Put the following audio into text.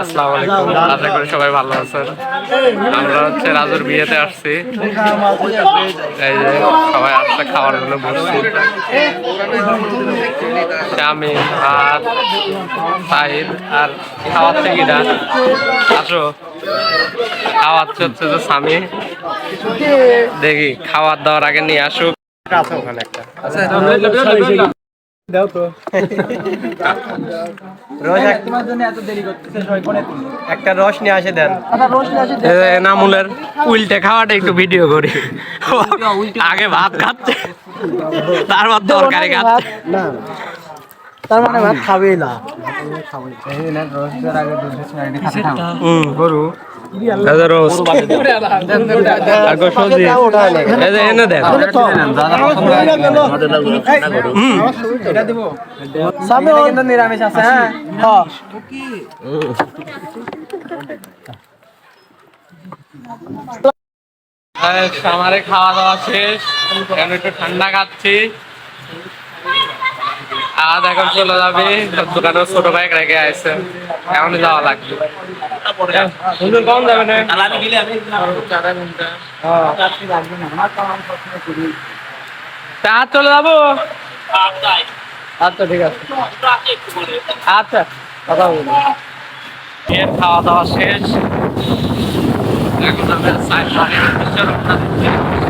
আসসালামু আলাইকুম। আশা করি সবাই ভালো আছেন। আমরা হচ্ছে রাজুর বিয়েতে আসছি। এই যে সবাই আসছে খাওয়ার জন্য বসছি। চাউমিন ভাত সাইদ আর খাওয়াচ্ছে কিনা? আসো। খাওয়াচ্ছে হচ্ছে যে স্বামী। দেখি খাওয়ার দাওয়ার আগে নিয়ে আসুক। আছে ওখানে একটা দাও তো রোজ এক- একটা রস নিয়ে আসে দেন। এই যে এনামুলের উল্টে খাওয়াটা একটু ভিডিও করি। আগে ভাত খাচ্ছে তারপর তরকারি খাচ্ছে। তার মানে ভাত খাবেই না। হুম গরু এই যে roast। আর গো সবজি। এই যে এনে দেন হুম। সামনে নিরামিষ আছে হ্যাঁ। হ্যাঁ আমারে খাওয়া দাওয়া শেষ। এখন একটু ঠান্ডা খাচ্ছি। আজ এখন চলে যাবে দোকানে ছোট বাইক রেখে আসছে এখন যাওয়া লাগবে। কখন যাবে না? তা চলে যাব? আচ্ছা ঠিক আছে। আচ্ছা কথা বলব। বিয়ের খাওয়া দাওয়া শেষ। এখন আমরা সাইড রওনা দিচ্ছি।